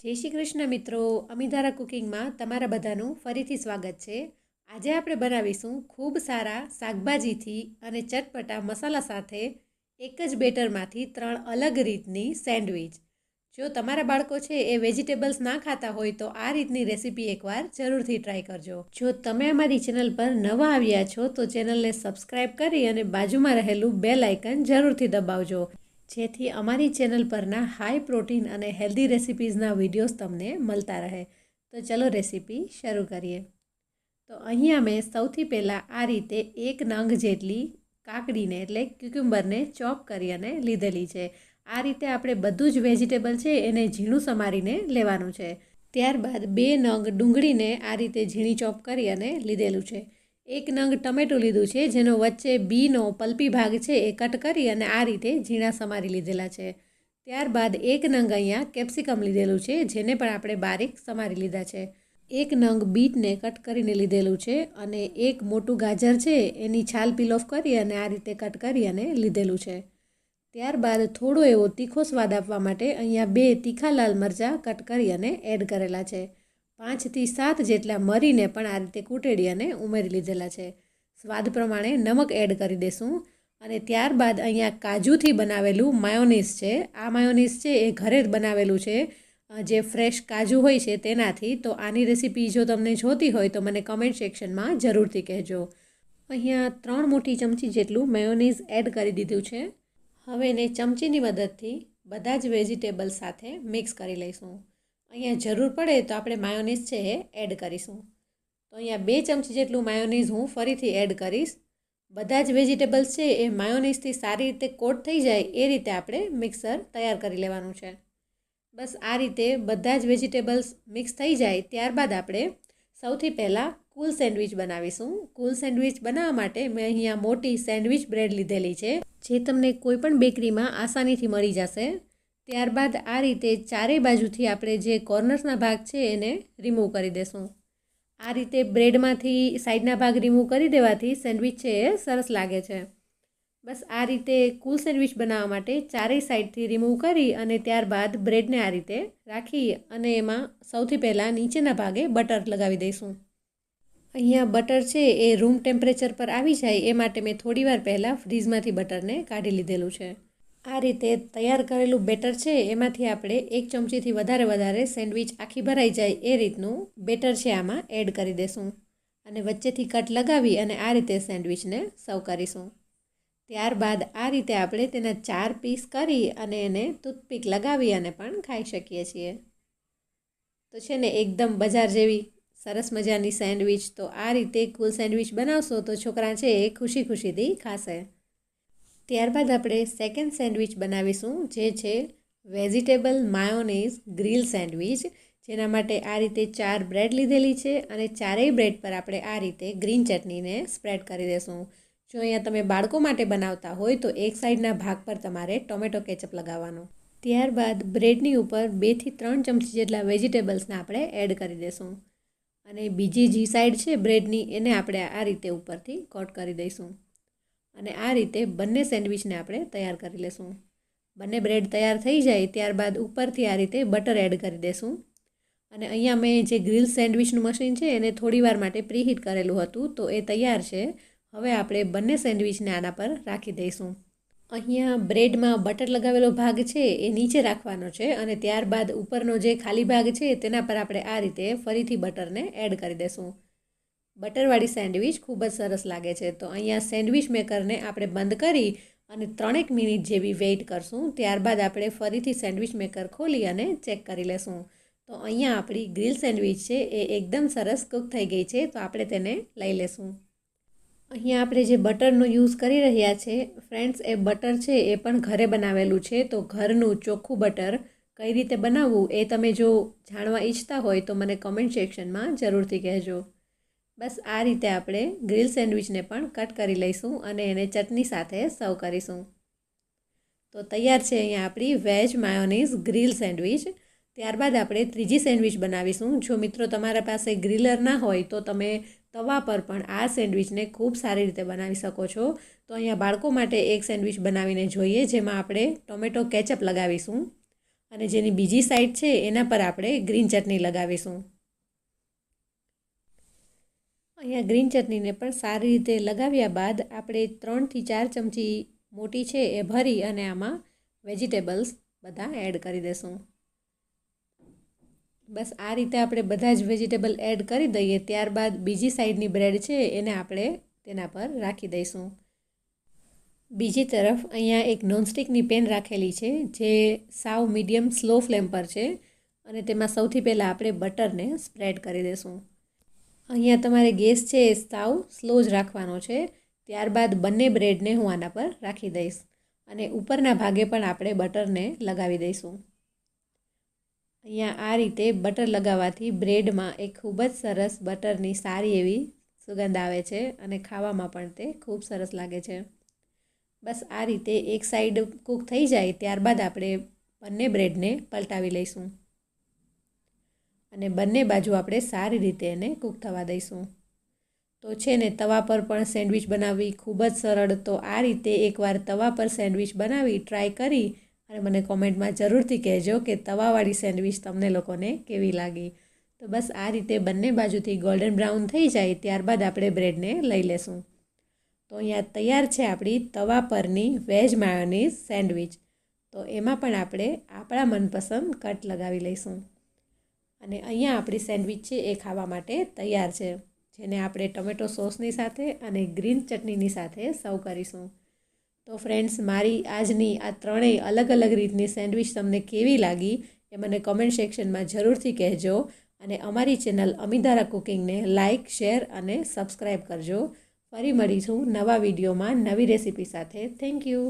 જય શ્રી કૃષ્ણ મિત્રો. અમિધારા કુકિંગમાં તમારા બધાનું ફરીથી સ્વાગત છે. આજે આપણે બનાવીશું ખૂબ સારા શાકભાજીથી અને ચટપટા મસાલા સાથે એક જ બેટરમાંથી ત્રણ અલગ રીતની સેન્ડવિચ. જો તમારા બાળકો છે એ વેજીટેબલ્સ ના ખાતા હોય તો આ રીતની રેસીપી એકવાર જરૂરથી ટ્રાય કરજો. જો તમે અમારી ચેનલ પર નવા આવ્યા છો તો ચેનલને સબસ્ક્રાઈબ કરી અને બાજુમાં રહેલું બેલ આઇકન જરૂરથી દબાવજો. જેથી અમારી ચેનલ પરના હાઈ પ્રોટીન અને હેલ્ધી રેસિપીઝના વિડીયોઝ તમને મળતા રહે. તો ચલો રેસીપી શરૂ કરીએ. તો અહીંયા મેં સૌથી પહેલાં આ રીતે એક નંગ જેટલી કાકડીને એટલે ક્યુક્યુમ્બરને ચોપ કરી અને લીધેલી છે. આ રીતે આપણે બધું જ વેજીટેબલ છે એને ઝીણું સમારીને લેવાનું છે. ત્યારબાદ બે નંગ ડુંગળીને આ રીતે ઝીણી ચોપ કરી અને લીધેલું છે. એક નંગ ટમેટું લીધું છે, જેનો વચ્ચે બીનો પલ્પી ભાગ છે એ કટ કરી અને આ રીતે ઝીણા સમારી લીધેલા છે. ત્યારબાદ એક નંગ અહીંયા કેપ્સિકમ લીધેલું છે, જેને પણ આપણે બારીક સમારી લીધા છે. એક નંગ બીટને કટ કરીને લીધેલું છે અને એક મોટું ગાજર છે એની છાલ પીલ ઓફ કરી અને આ રીતે કટ કરી અને લીધેલું છે. ત્યારબાદ થોડો એવો તીખો સ્વાદ આપવા માટે અહીંયા બે તીખા લાલ મરચાં કટ કરી અને એડ કરેલા છે. પાંચથી સાત જેટલા મરીને પણ આ રીતે કૂટેડી અને ઉમેરી લીધેલા છે. સ્વાદ પ્રમાણે નમક એડ કરી દેશું અને ત્યારબાદ અહીંયા કાજુથી બનાવેલું માયોનીઝ છે. આ માયોનીઝ છે એ ઘરે જ બનાવેલું છે. જે ફ્રેશ કાજુ હોય છે તેનાથી. તો આની રેસીપી જો તમને જોતી હોય તો મને કમેન્ટ સેક્શનમાં જરૂરથી કહેજો. અહીંયા ત્રણ મોટી ચમચી જેટલું મેયોનીઝ એડ કરી દીધું છે. હવે એને ચમચીની મદદથી બધા જ વેજીટેબલ સાથે મિક્સ કરી લઈશું. અહીંયા જરૂર પડે તો આપણે માયોનીઝ છે એ એડ કરીશું. તો અહીંયા બે ચમચી જેટલું માયોનીઝ હું ફરીથી એડ કરીશ. બધા જ વેજીટેબલ્સ છે એ માયોનીઝથી સારી રીતે કોટ થઈ જાય એ રીતે આપણે મિક્સર તૈયાર કરી લેવાનું છે. બસ આ રીતે બધા જ વેજીટેબલ્સ મિક્સ થઈ જાય ત્યારબાદ આપણે સૌથી પહેલાં કુલ સેન્ડવિચ બનાવીશું. કુલ સેન્ડવિચ બનાવવા માટે મેં અહીંયા મોટી સેન્ડવિચ બ્રેડ લીધેલી છે. જે તમને કોઈપણ બેકરીમાં આસાનીથી મળી જશે. ત્યારબાદ આ રીતે ચારેય બાજુથી આપણે જે કોર્નર્સના ભાગ છે એને રિમૂવ કરી દેશું. આ રીતે બ્રેડમાંથી સાઈડના ભાગ રિમૂવ કરી દેવાથી સેન્ડવિચ છે એ સરસ લાગે છે. બસ આ રીતે કુલ સેન્ડવિચ બનાવવા માટે ચારેય સાઈડથી રિમૂવ કરી અને ત્યારબાદ બ્રેડને આ રીતે રાખી અને એમાં સૌથી પહેલાં નીચેના ભાગે બટર લગાવી દઈશું. અહીંયા બટર છે એ રૂમ ટેમ્પરેચર પર આવી જાય એ માટે મેં થોડીવાર પહેલાં ફ્રીઝમાંથી બટરને કાઢી લીધેલું છે. આ રીતે તૈયાર કરેલું બેટર છે, એમાંથી આપણે એક ચમચીથી વધારે વધારે સેન્ડવિચ આખી ભરાઈ જાય એ રીતનું બેટર છે આમાં એડ કરી દેશું. અને વચ્ચેથી કટ લગાવી અને આ રીતે સેન્ડવિચને સર્વ કરીશું. ત્યારબાદ આ રીતે આપણે તેના ચાર પીસ કરી અને એને ટૂથપીક લગાવી અને પણ ખાઈ શકીએ છીએ. તો છે ને એકદમ બજાર જેવી સરસ મજાની સેન્ડવિચ. તો આ રીતે કુલ સેન્ડવિચ બનાવશો તો છોકરા છે એ ખુશી ખુશીથી ખાશે. ત્યારબાદ આપણે સેકન્ડ સેન્ડવિચ બનાવીશું, જે છે વેજીટેબલ માયોનીઝ ગ્રીલ સેન્ડવિચ જેના માટે આ રીતે ચાર બ્રેડ લીધેલી છે અને ચારેય બ્રેડ પર આપણે આ રીતે ગ્રીન ચટણીને સ્પ્રેડ કરી દઈશું જો અહીંયા તમે બાળકો માટે બનાવતા હોય તો એક સાઈડના ભાગ પર તમારે ટોમેટો કેચઅપ લગાવવાનો. ત્યારબાદ બ્રેડની ઉપર બેથી ત્રણ ચમચી જેટલા વેજીટેબલ્સને આપણે એડ કરી દઈશું અને બીજી જે સાઈડ છે બ્રેડની એને આપણે આ રીતે ઉપરથી કટ કરી દઈશું. અને આ રીતે બંને સેન્ડવિચને આપણે તૈયાર કરી લેશું. બંને બ્રેડ તૈયાર થઈ જાય ત્યારબાદ ઉપરથી આ રીતે બટર એડ કરી દેશું. અને અહીંયા મેં જે ગ્રીલ સેન્ડવિચનું મશીન છે એને થોડીવાર માટે પ્રીહીટ કરેલું હતું તો એ તૈયાર છે. હવે આપણે બંને સેન્ડવિચને આના પર રાખી દઈશું. અહીંયા બ્રેડમાં બટર લગાવેલો ભાગ છે એ નીચે રાખવાનો છે અને ત્યારબાદ ઉપરનો જે ખાલી ભાગ છે તેના પર આપણે આ રીતે ફરીથી બટરને એડ કરી દઈશું બટરવાળી સેન્ડવિચ ખૂબ જ સરસ લાગે છે. તો અહીંયા સેન્ડવિચ મેકરને આપણે બંધ કરી અને ત્રણેક મિનિટ જેવી વેઇટ કરશું. ત્યારબાદ આપણે ફરીથી સેન્ડવિચ મેકર ખોલી અને ચેક કરી લેશું. તો અહીંયા આપણી ગ્રીલ સેન્ડવિચ છે, એ એકદમ સરસ કૂક થઈ ગઈ છે. તો આપણે તેને લઈ લેશું. અહીંયા આપણે જે બટરનો યુઝ કરી રહ્યા છે, ફ્રેન્ડ્સ, એ બટર છે, એ પણ ઘરે બનાવેલું છે. તો ઘરનું ચોખ્ખું બટર કઈ રીતે બનાવવું એ તમે જો જાણવા ઈચ્છતા હોય તો મને કમેન્ટ સેક્શનમાં જરૂરથી કહેજો. બસ આ રીતે આપણે ગ્રીલ સેન્ડવિચને પણ કટ કરી લઈશું અને એને ચટણી સાથે સર્વ કરીશું. તો તૈયાર છે અહીંયા આપણી વેજ માયોનીઝ ગ્રીલ સેન્ડવિચ. ત્યારબાદ આપણે ત્રીજી સેન્ડવિચ બનાવીશું. જો મિત્રો તમારા પાસે ગ્રીલર ના હોય તો તમે તવા પર પણ આ સેન્ડવિચને ખૂબ સારી રીતે બનાવી શકો છો. તો અહીંયા બાળકો માટે એક સેન્ડવિચ બનાવીને જોઈએ, જેમાં આપણે ટોમેટો કેચઅપ લગાવીશું. અને જેની બીજી સાઈડ છે, એના પર આપણે ગ્રીન ચટણી લગાવીશું. અહીંયા ગ્રીન ચટણીને પણ સારી રીતે લગાવ્યા બાદ આપણે ત્રણથી ચાર ચમચી મોટી છે એ ભરી અને આમાં વેજીટેબલ્સ બધા એડ કરી દઈશું બસ આ રીતે આપણે બધા જ વેજીટેબલ એડ કરી દઈએ, ત્યારબાદ બીજી સાઈડની બ્રેડ છે એને આપણે તેના પર રાખી દઈશું. બીજી તરફ અહીંયા એક નોનસ્ટિકની પેન રાખેલી છે, જે સાવ મીડિયમ સ્લો ફ્લેમ પર છે અને તેમાં સૌથી પહેલાં આપણે બટરને સ્પ્રેડ કરી દઈશું અહીંયા તમારે ગેસ છે એ સાવ સ્લો જ રાખવાનો છે. ત્યારબાદ બંને બ્રેડને હું આના પર રાખી દઈશ. અને ઉપરના ભાગે પણ આપણે બટરને લગાવી દઈશું. અહીંયા આ રીતે બટર લગાવવાથી બ્રેડમાં એક ખૂબ જ સરસ બટરની સારી એવી સુગંધ આવે છે અને ખાવામાં પણ તે ખૂબ સરસ લાગે છે. બસ આ રીતે એક સાઈડ કૂક થઈ જાય ત્યારબાદ આપણે બંને બ્રેડને પલટાવી લઈશું. અને બંને બાજુ આપણે સારી રીતે એને કૂક થવા દઈશું. તો છે ને, તવા પર પણ સેન્ડવિચ બનાવવી ખૂબ જ સરળ. તો આ રીતે એકવાર તવા પર સેન્ડવિચ બનાવી ટ્રાય કરી અને મને કોમેન્ટમાં જરૂરથી કહેજો કે તવાવાળી સેન્ડવિચ તમને લોકોને કેવી લાગી. તો બસ આ રીતે બંને બાજુથી ગોલ્ડન બ્રાઉન થઈ જાય ત્યારબાદ આપણે બ્રેડને લઈ લેશું. તો અહીંયા તૈયાર છે આપણી તવા પરની વેજ માયોનીઝ સેન્ડવિચ. તો એમાં પણ આપણે આપણા મનપસંદ કટ લગાવી લઈશું. અને અહીંયા આપણી સેન્ડવિચ છે એ ખાવા માટે તૈયાર છે, જેને આપણે ટમેટો સોસની સાથે અને ગ્રીન ચટણીની સાથે સર્વ કરીશું. તો ફ્રેન્ડ્સ, મારી આજની આ ત્રણેય અલગ અલગ રીતની સેન્ડવિચ તમને કેવી લાગી એ મને કમેન્ટ સેક્શનમાં જરૂરથી કહેજો અને અમારી ચેનલ અમિદારા કુકિંગને લાઇક શેર અને સબસ્ક્રાઈબ કરજો. ફરી મળીશું નવા વિડીયોમાં નવી રેસીપી સાથે. Thank you.